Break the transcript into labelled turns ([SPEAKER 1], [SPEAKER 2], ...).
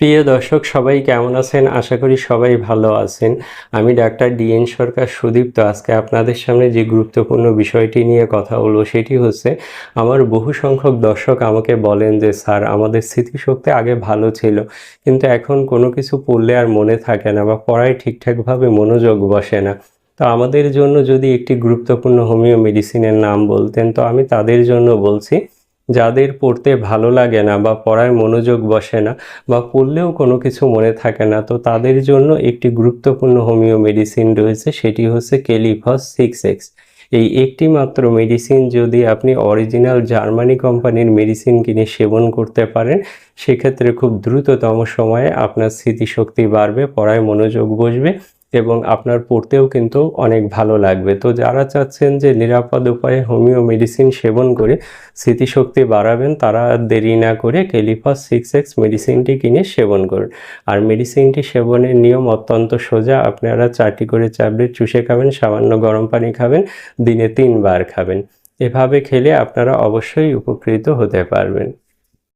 [SPEAKER 1] প্রিয় দর্শক, সবাই কেমন আছেন? আশা করি সবাই ভালো আছেন। আমি ডাক্তার ডিএন সরকার সুদীপ্ত। আজকে আপনাদের সামনে যে গুরুত্বপূর্ণ বিষয়টি নিয়ে কথা বলব সেটি হচ্ছে, আমার বহু সংখ্যক দর্শক আমাকে বলেন যে, স্যার, আমাদের স্মৃতিশক্তি আগে ভালো ছিল, কিন্তু এখন কোনো কিছু পড়লে আর মনে থাকে না বা পড়ায় ঠিকঠাকভাবে মনোযোগ বসে না। তো আমাদের জন্য যদি একটি গুরুত্বপূর্ণ হোমিও মেডিসিনের নাম বলতেন, তো আমি তাদের জন্য বলছি যাদের পড়তে ভালো লাগে না বা পড়ায় মনোযোগ বসে না বা পড়লেও কোনো কিছু মনে থাকে না, তো তাদের জন্য একটি গুরুত্বপূর্ণ হোমিও মেডিসিন রয়েছে, সেটি হচ্ছে কেলিফস সিক্স এক্স। এই একটি মাত্র মেডিসিন যদি আপনি অরিজিনাল জার্মানি কোম্পানির মেডিসিন কিনে সেবন করতে পারেন, সেক্ষেত্রে খুব দ্রুততম সময়ে আপনার স্মৃতিশক্তি বাড়বে, পড়ায় মনোযোগ বসবে এবং আপনার পড়তেও কিন্তু অনেক ভালো লাগবে। তো যারা চাচ্ছেন যে নিরাপদ উপায়ে হোমিও মেডিসিন সেবন করে স্মৃতিশক্তি বাড়াবেন, তারা দেরি না করে কেলিফাস সিক্স এক্স মেডিসিনটি কিনে সেবন করুন। আর মেডিসিনটি সেবনের নিয়ম অত্যন্ত সোজা, আপনারা চারটি করে ট্যাবলেট চুষে খাবেন, সামান্য গরম পানি খাবেন, দিনে তিনবার খাবেন। এভাবে খেলে আপনারা অবশ্যই উপকৃত হতে পারবেন।